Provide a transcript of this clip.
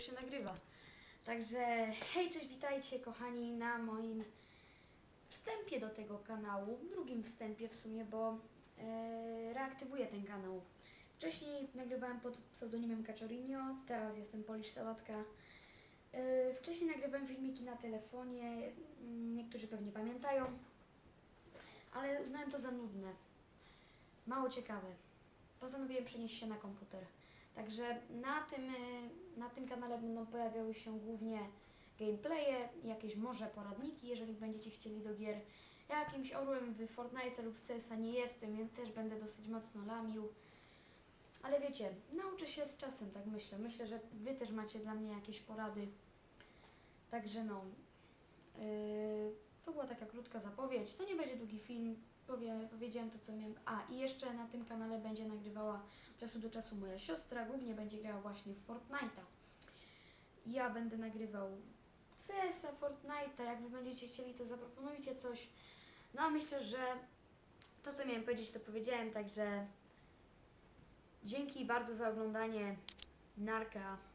już się nagrywa. Także hej, cześć, witajcie kochani na moim wstępie do tego kanału, drugim wstępie w sumie, bo e, reaktywuję ten kanał. Wcześniej nagrywałem pod pseudonimem Caciorinio, teraz jestem Polish Sałatka. E, wcześniej nagrywałem filmiki na telefonie, mm, niektórzy pewnie pamiętają, ale uznałem to za nudne, mało ciekawe. Postanowiłem przenieść się na komputer. Także na tym, y, na tym kanale będą pojawiały się głównie gameplaye, jakieś może poradniki, jeżeli będziecie chcieli do gier. Ja jakimś orłem w Fortnite lub CS-a nie jestem, więc też będę dosyć mocno lamił. Ale wiecie, nauczę się z czasem, tak myślę. Myślę, że Wy też macie dla mnie jakieś porady. Także no, yy, krótka zapowiedź. To nie będzie długi film. Powie, powiedziałem to, co miałem. A, i jeszcze na tym kanale będzie nagrywała od czasu do czasu moja siostra. Głównie będzie grała właśnie w Fortnite'a. Ja będę nagrywał CS-a, Fortnite'a. Jak Wy będziecie chcieli, to zaproponujcie coś. No, a myślę, że to, co miałem powiedzieć, to powiedziałem. Także dzięki bardzo za oglądanie. Narka.